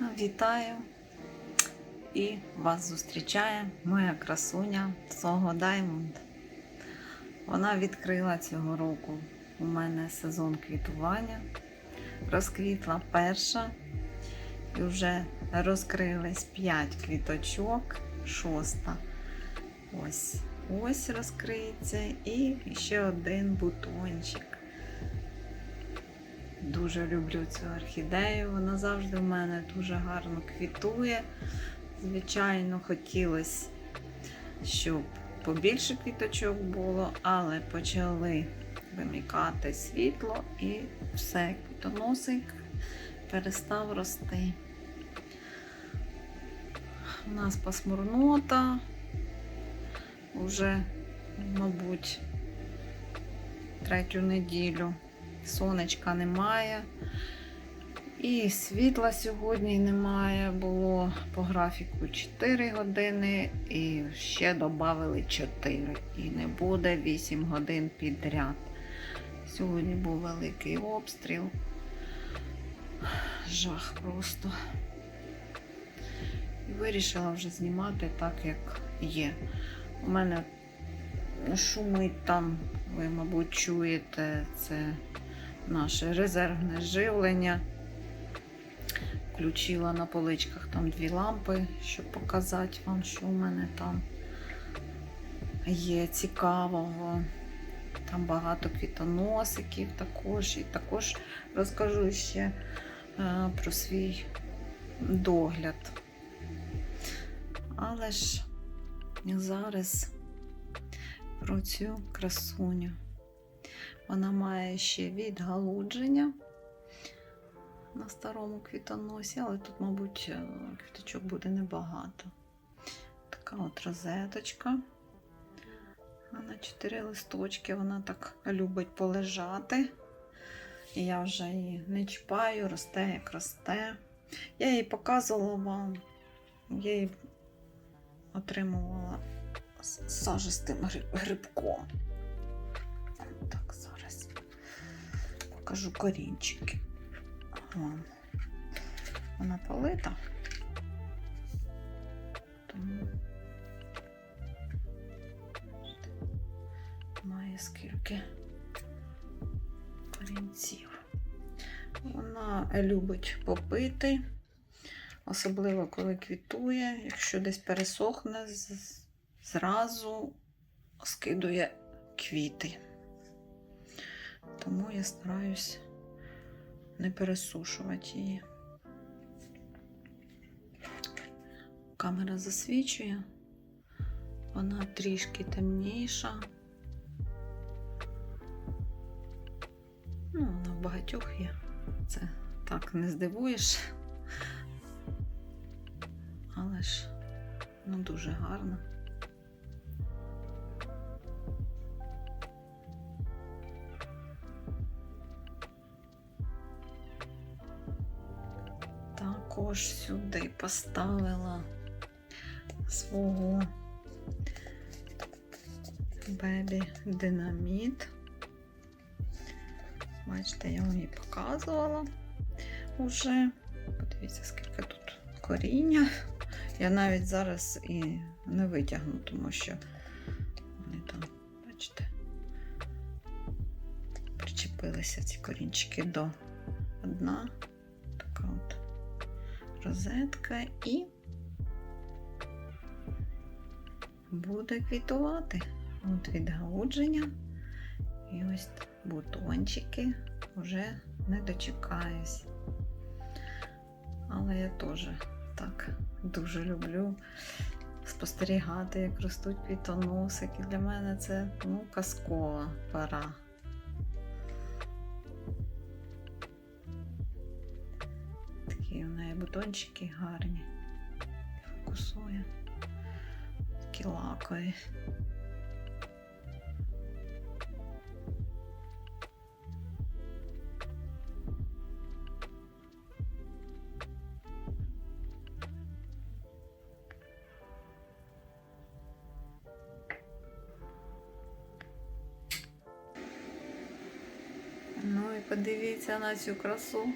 Вітаю і вас зустрічає моя красуня Сого Даймонд. Вона відкрила цього року у мене сезон квітування. Розквітла перша і вже розкрились 5 квіточок, шоста. Ось ось розкриється і ще один бутончик. Дуже люблю цю орхідею. Вона завжди в мене дуже гарно квітує. Звичайно, хотілося, щоб побільше квіточок було, але почали вимикати світло і все, квітоносик перестав рости. У нас пасмурнота, вже, мабуть, третю неділю сонечка немає. І світла сьогодні немає. Було по графіку 4 години і ще додали 4. І не буде 8 годин підряд. Сьогодні був великий обстріл. Жах просто. І вирішила вже знімати так, як є. У мене шумить там, ви, мабуть, чуєте, це наше резервне живлення. Включила на поличках там дві лампи, щоб показати вам, що у мене там є цікавого. Там багато квітоносиків також. І також розкажу ще е, про свій догляд. Але ж зараз про цю красуню. Вона має ще відгалудження на старому квітоносі, але тут, мабуть, е, квіточок буде небагато. Така от розеточка. На чотири листочки вона так любить полежати. І я вже її не чіпаю, росте, як росте. Я її показувала вам, я її отримувала сажистим грибком. Так, покажу корінчики. Вон. Вона полита. Тому має скільки корінців. Вона любить попити, особливо коли квітує. Якщо десь пересохне, зразу скидує квіти. Тому я стараюсь не пересушувати її. Камера засвічує, вона трішки темніша. Ну, вона в багатьох є. Це так не здивуєш. Але ж ну дуже гарна. Також сюди поставила свого бебі динаміт. Бачите, я вам її показувала уже. Подивіться, скільки тут коріння. Я навіть зараз і не витягну, тому що вони там, бачите, причепилися ці корінчики до дна. Розетка і буде квітувати. От відгалудження. І ось бутончики вже не дочекаюсь. Але я теж так дуже люблю спостерігати, як ростуть квітоносики. Для мене це ну, казкова пора. Бутончики гарні. Фокусує. Такі лакові. Ну і подивіться на цю красу.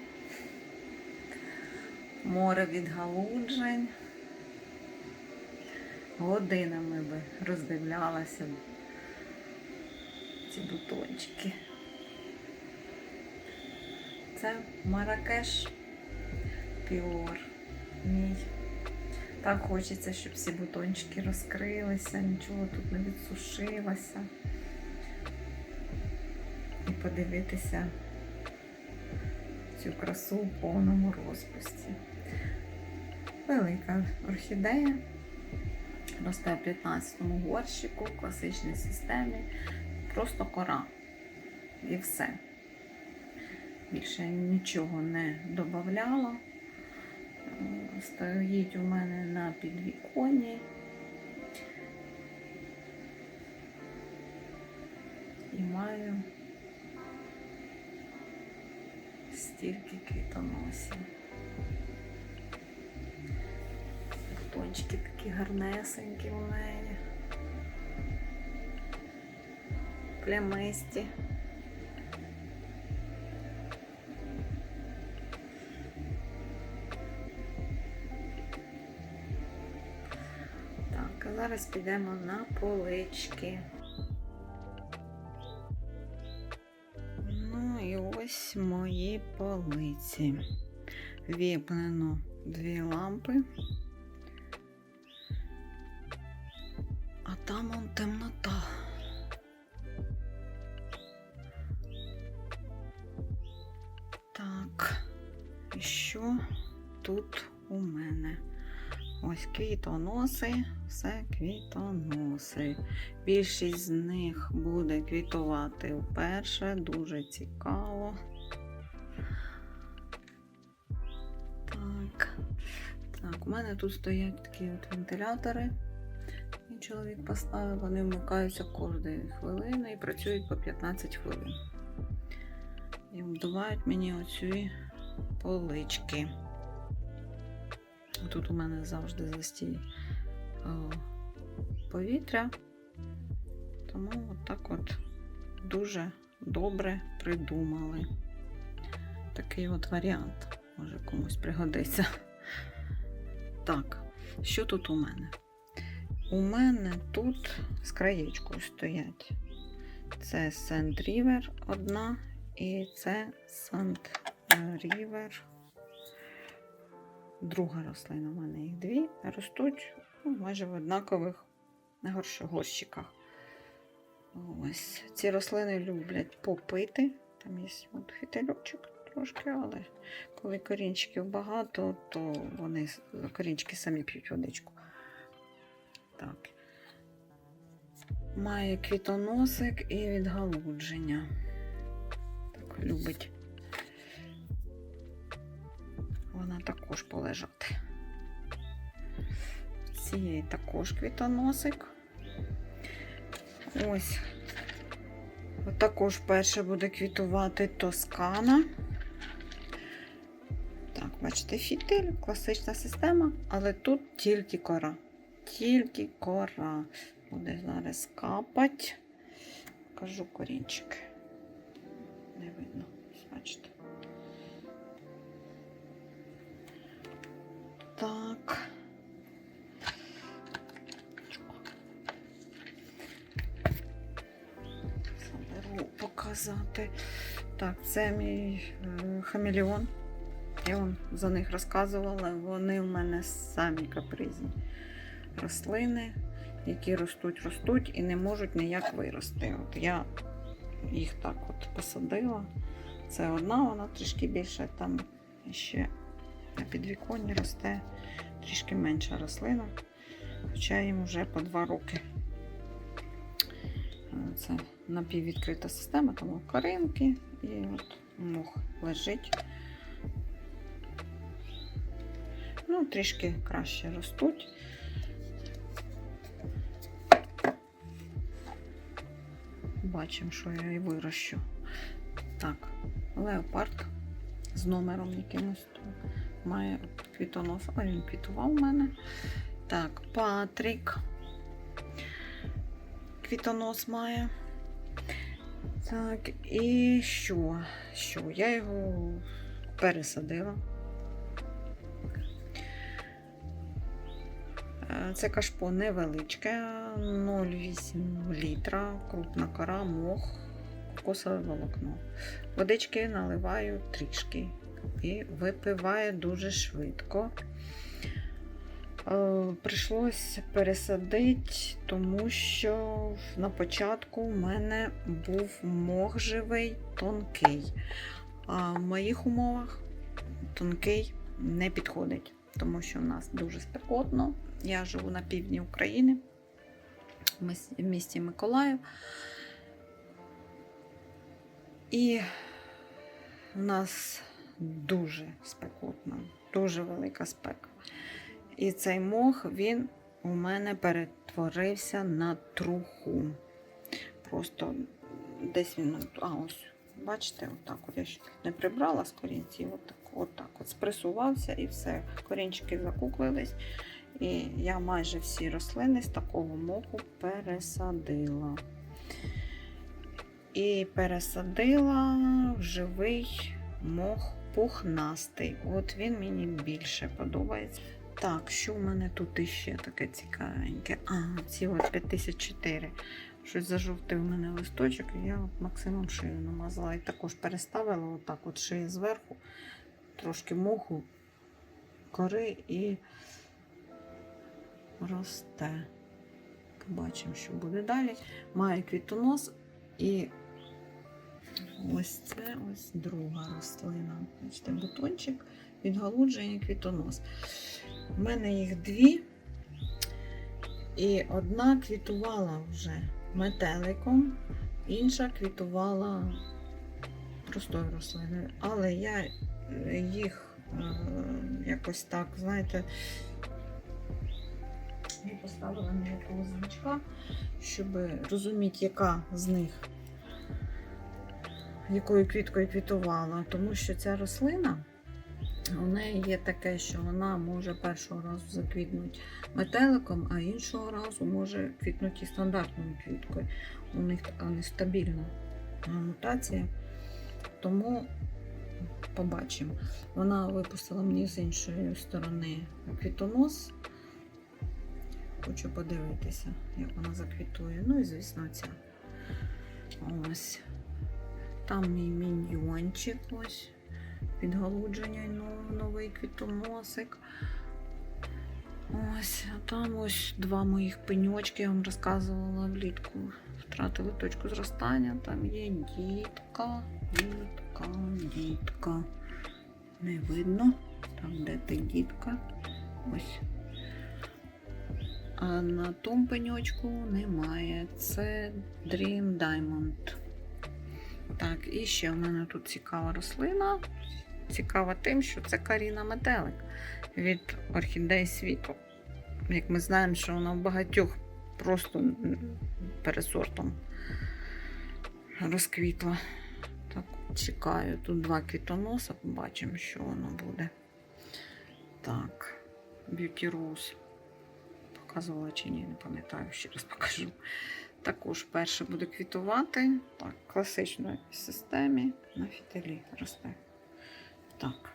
Море відгалуджень. Годинами би роздивлялася ці бутончики. Це Маракеш Піор мій. Так хочеться, щоб всі бутончики розкрилися, нічого тут не відсушилося. І подивитися цю красу в повному розпусті. Велика орхідея. Росте в 15-му горщику, в класичній системі. Просто кора. І все. Більше нічого не додавала. Стоїть у мене на підвіконні. І маю стільки квітоносів. Бутончики такі гарнесенькі у неї. Плямисті. Так, а зараз підемо на полички. Ну і ось мої полиці. Віпнено дві лампи. Там он темнота. Так, і що тут у мене? Ось квітоноси, все квітоноси. Більшість з них буде квітувати вперше, дуже цікаво. Так, так, у мене тут стоять такі от вентилятори. Чоловік поставив, вони вмикаються кожної хвилини і працюють по 15 хвилин. І вдувають мені оці полички. Тут у мене завжди застій повітря, тому от от дуже добре придумали. Такий от варіант може комусь пригодиться. Так, що тут у мене? У мене тут з краєчкою стоять. Це Сент Рівер одна, і це Сент Рівер. Друга рослина у мене їх дві. Ростуть ну, майже в однакових горщ- горщиках. Ось. Ці рослини люблять попити. Там є от фітильочок трошки, але коли корінчиків багато, то вони корінчики самі п'ють водичку. Так. Має квітоносик і відгалудження. Так, любить вона також полежати. Цієї також квітоносик. Ось. Також перше буде квітувати тоскана. Так, бачите, фітиль, класична система, але тут тільки кора. Тільки кора. Буде зараз капать. Кажу корінчик. Не видно, бачите. Так. Заберу показати. Так, це мій е, хамелеон. Я вам за них розказувала. Вони в мене самі капризні рослини, які ростуть, ростуть і не можуть ніяк вирости. От я їх так от посадила. Це одна, вона трішки більше там ще на підвіконні росте трішки менша рослина, хоча їм вже по два роки. Це напіввідкрита система, тому коринки і от мох лежить. Ну, трішки краще ростуть. Бачимо, що я і вирощу. Так, леопард з номером якимось має квітонос, а він квітував у мене. Так, Патрік. Квітонос має. Так, і що? Що? Я його пересадила. Це кашпо невеличке, 0,8 літра, крупна кора, мох, кокосове волокно. Водички наливаю трішки і випиває дуже швидко. Е, Прийшлось пересадити, тому що на початку в мене був мох живий тонкий. А в моїх умовах тонкий не підходить, тому що в нас дуже спекотно. Я живу на півдні України, в місті Миколаїв. І в нас дуже спекотно, дуже велика спека. І цей мох, він у мене перетворився на труху. Просто десь він, а ось, бачите, отак от я ще не прибрала з корінців, отак, отак от спресувався і все. Корінчики закуклились. І я майже всі рослини з такого моху пересадила. І пересадила в живий мох пухнастий. От він мені більше подобається. Так, що в мене тут іще таке цікавеньке? А, ці от 5004. Щось зажовтив у мене листочок, і я максимум шию намазала. І також переставила отак от шию зверху, трошки моху, кори і росте. Побачимо, що буде далі. Має квітонос і ось це ось друга рослина. Бачите, бутончик, відгалудження квітонос. У мене їх дві. І одна квітувала вже метеликом, інша квітувала простою рослиною. Але я їх е, якось так, знаєте, не поставила ніякого значка, щоб розуміти, яка з них якою квіткою квітувала. Тому що ця рослина, у неї є таке, що вона може першого разу заквітнути метеликом, а іншого разу може квітнути стандартною квіткою. У них така нестабільна мутація. Тому побачимо. Вона випустила мені з іншої сторони квітонос. Хочу подивитися, як вона заквітує. Ну і, звісно, ця. Ось. Там мій міньйончик ось. Підгалудження і новий квітоносик. Ось, а там ось два моїх пеньочки, я вам розказувала влітку. Втратили точку зростання. Там є дітка, дітка, дітка. Не видно. Там де ти дітка. Ось. А на тому пеньочку немає. Це Dream Diamond. Так, і ще в мене тут цікава рослина. Цікава тим, що це Каріна Метелик від орхідей світу. Як ми знаємо, що вона в багатьох просто пересортом розквітла. Так, чекаю. Тут два квітоноса, побачимо, що воно буде. Так, Beauty Rose. Показувала чи ні, не пам'ятаю, ще раз покажу. Також перше буде квітувати. Так, в класичній системі на фітилі росте. Так.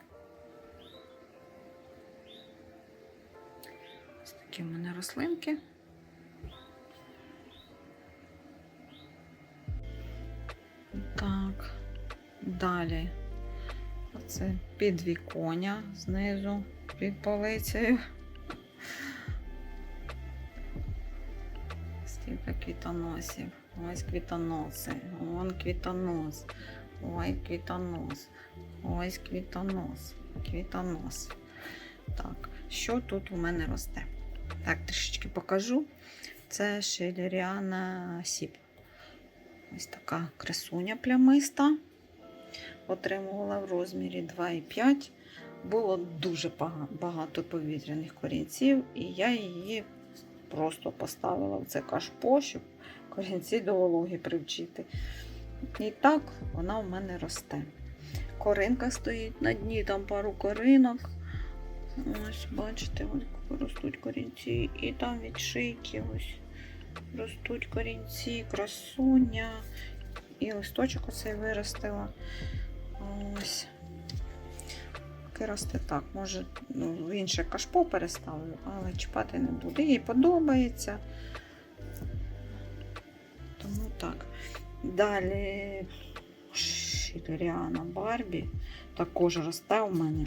Ось такі в мене рослинки. Так, далі. Оце підвіконня знизу під полицею. Скільки квітоносів. Ось квітоноси. Вон квітонос. Ой, квітонос. Ось квітонос. Квітонос. Так, що тут у мене росте? Так, трішечки покажу. Це шелеріана сіп. Ось така красуня плямиста. Отримувала в розмірі 2,5. Було дуже багато повітряних корінців, і я її просто поставила в це кашпо, щоб корінці до вологи привчити. І так вона в мене росте. Коринка стоїть на дні, там пару коринок. Ось, бачите, ось ростуть корінці. І там від шийки ось ростуть корінці, красуня. І листочок оцей виростила. Ось. Поки росте так. Може, ну, в інше кашпо переставлю, але чіпати не буду. Їй подобається. Тому так. Далі Шілеріана Барбі також росте у мене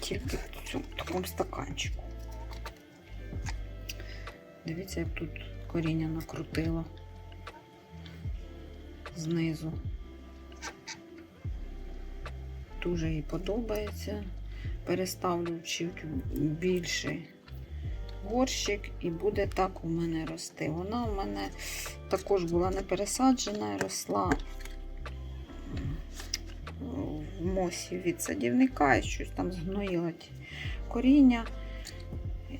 тільки в цьому такому стаканчику. Дивіться, як тут коріння накрутило знизу. Дуже їй подобається. Переставлю чуть більший горщик і буде так у мене рости. Вона у мене також була не пересаджена, росла в мосі від садівника і щось там згноїла коріння.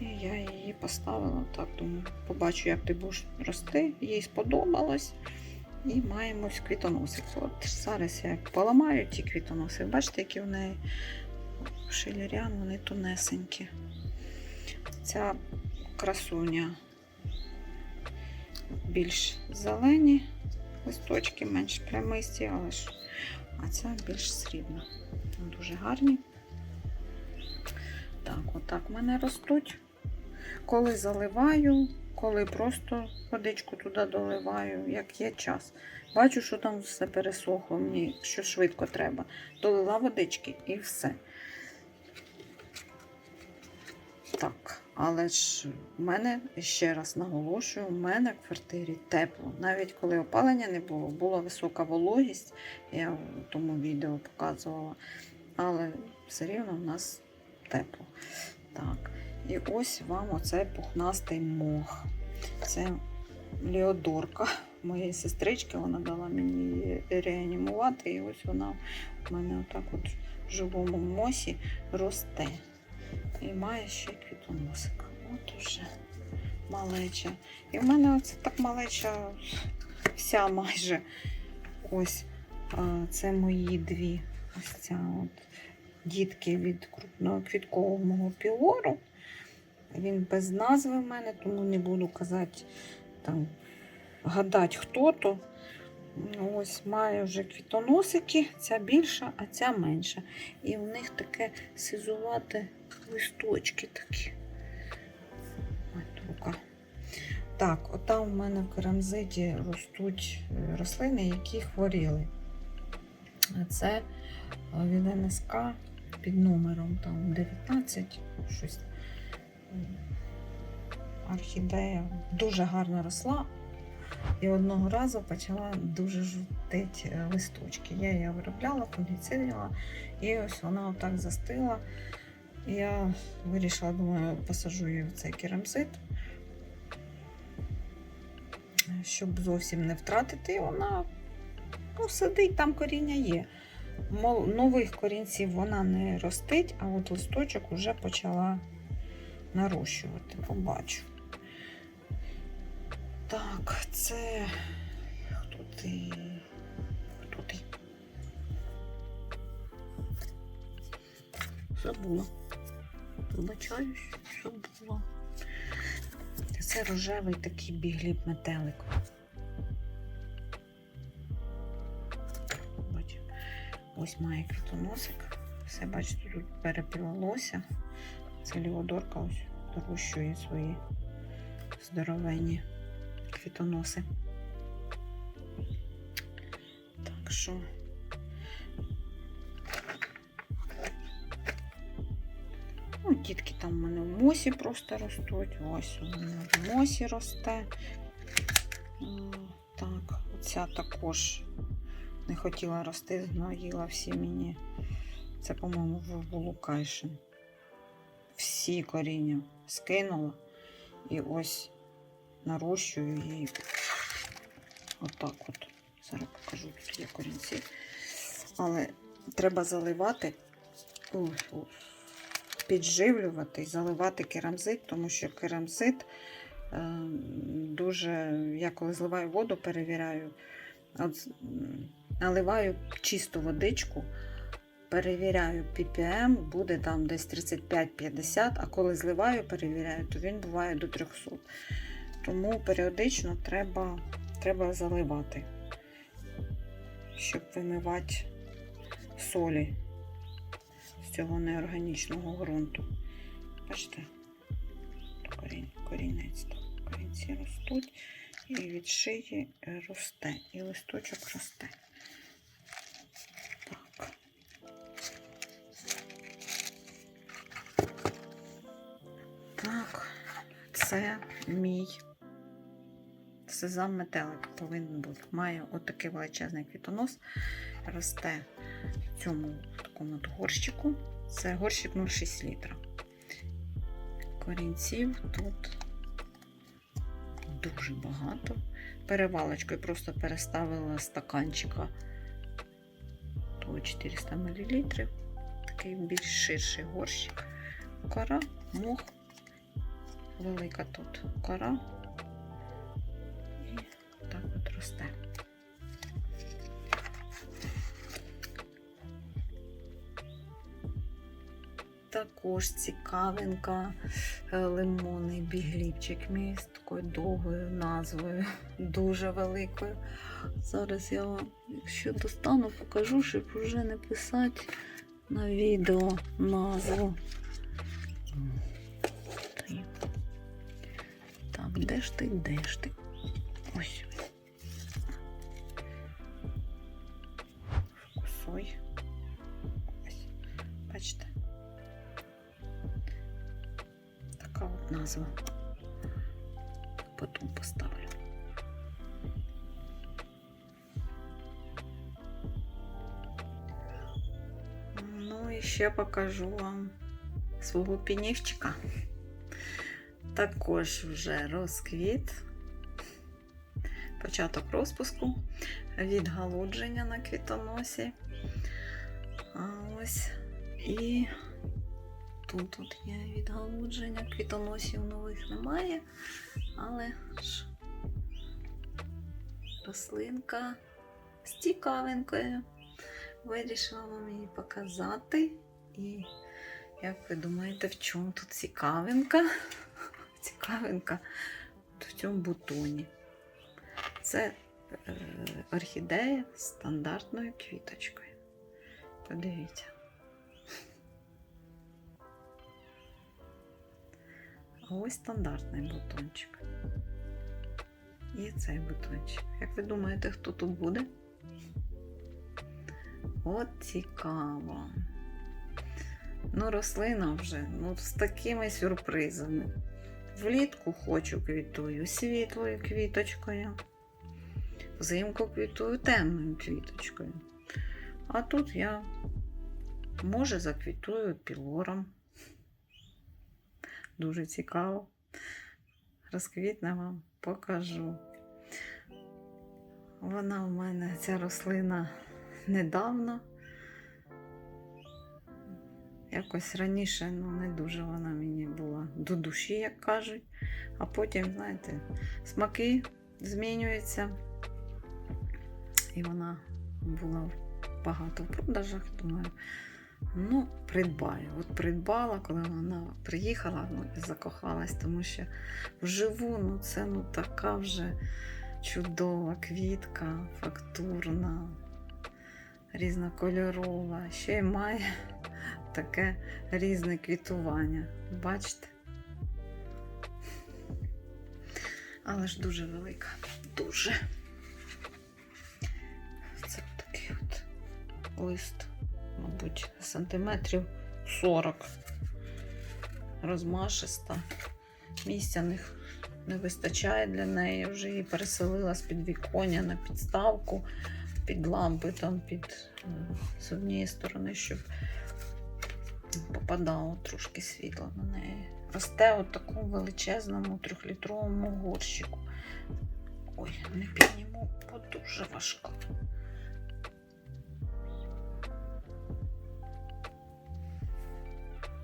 І я її поставила так, думаю, побачу, як ти будеш рости. Їй сподобалось. І маємо ось квітоносик. От зараз я поламаю ті квітоноси. Бачите, які в неї шилярян, вони тонесенькі. Ця красуня більш зелені, листочки менш прямисті, але ж а ця більш срібна. Дуже гарні. Так, отак мене ростуть. Коли заливаю, коли просто водичку туди доливаю, як є час. Бачу, що там все пересохло, мені що швидко треба. Долила водички і все. Так, але ж в мене, ще раз наголошую, в мене в квартирі тепло. Навіть коли опалення не було, була висока вологість, я в тому відео показувала, але все рівно в нас тепло. Так, і ось вам оцей пухнастий мох. Це Леодорка моєї сестрички, вона дала мені її реанімувати, і ось вона в мене отак от в живому мосі росте. І має ще квітоносик. От уже малеча. І в мене оце так малеча вся майже. Ось це мої дві. Ось ця от дітки від крупного квіткового мого пілору. Він без назви в мене, тому не буду казати, там, гадати, хто то. Ось маю вже квітоносики, ця більша, а ця менша. І в них таке сизувате листочки такі. Ось рука. Так, ота у мене в керамзиті ростуть рослини, які хворіли. Це від НСК під номером там 19, щось. Орхідея дуже гарно росла. І одного разу почала дуже жовтити листочки. Я її виробляла, фунгіцидила, і ось вона отак застила. Я вирішила, думаю, посажу її в цей керамзит, щоб зовсім не втратити. Вона ну, сидить, там коріння є. Мол, нових корінців вона не ростить, а от листочок вже почала нарощувати. Побачу. Так, це хто ти? Хто ти? Забула. Вибачаюсь, забула. Це рожевий такий бігліб метелик. Ось має квітоносик. Все, бачите, тут переплелося. Це ліводорка ось дорощує свої здоровенні квітоноси. Так що ну, дітки там в мене в мосі просто ростуть. Ось у мене в мосі росте. Так, оця також не хотіла рости, згноїла всі мені. Це, по-моєму, було кайшин. Всі коріння скинула. І ось нарощую її. Отак от. Зараз покажу, тут є корінці. Але треба заливати, підживлювати і заливати керамзит, тому що керамзит е, дуже, я коли зливаю воду, перевіряю, от, наливаю чисту водичку, перевіряю ppm, буде там десь 35-50, а коли зливаю, перевіряю, то він буває до 300. Тому періодично треба, треба заливати, щоб вимивати солі з цього неорганічного ґрунту. Бачите, корінь, корінець, корінці ростуть, і від шиї росте, і листочок росте. Це мій сезам метелик повинен бути. Має отакий величезний квітонос, росте в цьому такому горщику. Це горщик 0,6 літра. Корінців тут дуже багато. Перевалочкою просто переставила стаканчика того 400 мл. Такий більш ширший горщик. Кора, мох, велика тут кора. І так от росте. Також цікавинка е, лимонний бігліпчик мій з такою довгою назвою, дуже великою. Зараз я вам, якщо достану, покажу, щоб вже не писати на відео назву. де ж ти, де ж ти? Ось. Фокусуй. Ось. Бачите? Така от назва. Потім поставлю. Ну і ще покажу вам свого пінівчика. Також вже розквіт, початок розпуску, відгалудження на квітоносі. Ось і тут от є відгалудження, квітоносів нових немає, але ж рослинка з цікавинкою. Вирішила вам її показати. І як ви думаєте, в чому тут цікавинка? Цікавинка в цьому бутоні. Це е, орхідея з стандартною квіточкою. Подивіться. А ось стандартний бутончик. І цей бутончик. Як ви думаєте, хто тут буде? От цікаво. Ну, рослина вже ну, з такими сюрпризами. Влітку хочу квітую світлою квіточкою. Взимку квітую темною квіточкою. А тут я, може, заквітую пілором. Дуже цікаво. Розквітне вам покажу. Вона в мене, ця рослина недавно. Якось раніше ну, не дуже вона мені була до душі, як кажуть. А потім, знаєте, смаки змінюються. І вона була багато в продажах. Думаю, ну, придбаю. От придбала, коли вона приїхала, ну, закохалась, тому що вживу ну, це ну, така вже чудова квітка, фактурна різнокольорова, ще й має таке різне квітування. Бачите? Але ж дуже велика. Дуже. Це такий от лист, мабуть, сантиметрів 40. Розмашиста. Місця не, не вистачає для неї. Вже її переселила з під віконня на підставку під лампи, там під е, з однієї сторони, щоб попадало трошки світла на неї. Росте у такому величезному трьохлітровому горщику. Ой, не підніму, бо дуже важко.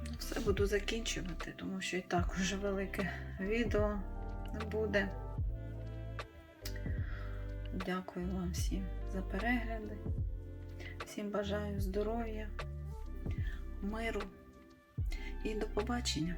Ну, Все буду закінчувати, тому що і так вже велике відео буде. Дякую вам всім за перегляди. Всім бажаю здоров'я, миру і до побачення!